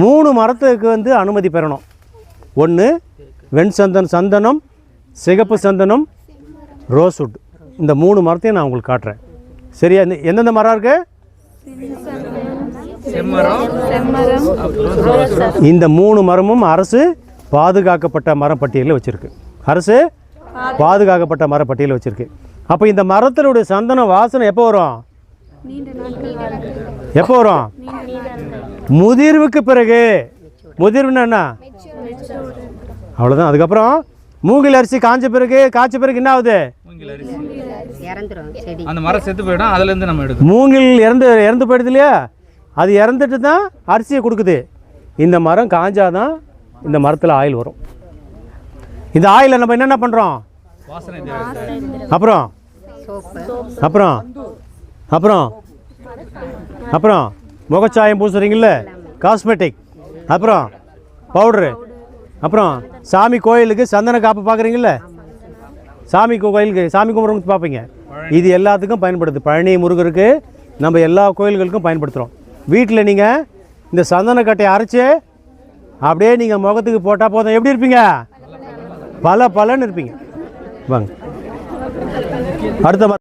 மூணு மரத்துக்கு வந்து அனுமதி பெறணும். ஒன்று வெண் சந்தனம் சந்தனம் சிகப்பு சந்தனம் ரோஸ்வுட் இந்த மூணு மரத்தையும் நான் உங்களுக்கு காட்டுறேன். சரியா? இந்த எந்தெந்த மரம் இருக்கு? இந்த மூணு மரமும் அரசு பாதுகாக்கப்பட்ட மரம் பட்டியலில் வச்சிருக்கு. அரசு பாதுகாக்கப்பட்ட மரப்பட்டியலில் வச்சிருக்கு. அப்போ இந்த மரத்தினுடைய சந்தன வாசனை எப்போ வரும்? எப்போ வரும்? முதிர்வுக்கு பிறகு. முதிர்வுன்னா என்ன? அவ்வளோதான் அதுக்கப்புறம் மூங்கில் அரிசி காஞ்ச பிறகு காய்ச்ச பிறகு என்ன ஆகுது? மூங்கில் அரிசி. இறந்துரும். செடி. அந்த மரம் செத்து போயிடும் அதுல இருந்து நம்ம எடுக்கணும் மூங்கில் இறந்து இறந்து போயிடுது இல்லையா? அது இறந்துட்டு தான் அரிசியை கொடுக்குது. இந்த மரம் காஞ்சாதான் இந்த மரத்தில் ஆயில் வரும். இந்த ஆயிலை நம்ம என்னென்ன பண்ணுறோம். அப்புறம்? அப்புறம்? அப்புறம்? அப்புறம்? முகச்சாயம் பூசுறீங்கல்ல? காஸ்மெட்டிக் அப்புறம்? பவுட்ரு அப்புறம்? சாமி கோயிலுக்கு சந்தன காப்பு பார்க்குறீங்கள சாமி கோயிலுக்கு சாமி கும்பிட்றவங்க பார்ப்பீங்க. இது எல்லாத்துக்கும் பயன்படுது. பழனி முருகருக்கு நம்ம எல்லா கோயில்களுக்கும் பயன்படுத்துகிறோம் வீட்டில் நீங்கள் இந்த சந்தனக்கட்டையை அரைச்சி அப்படியே நீங்கள் முகத்துக்கு போட்டால் போதும். எப்படி இருப்பீங்க? பல பலன்னு இருப்பீங்க. வாங்க. அடுத்த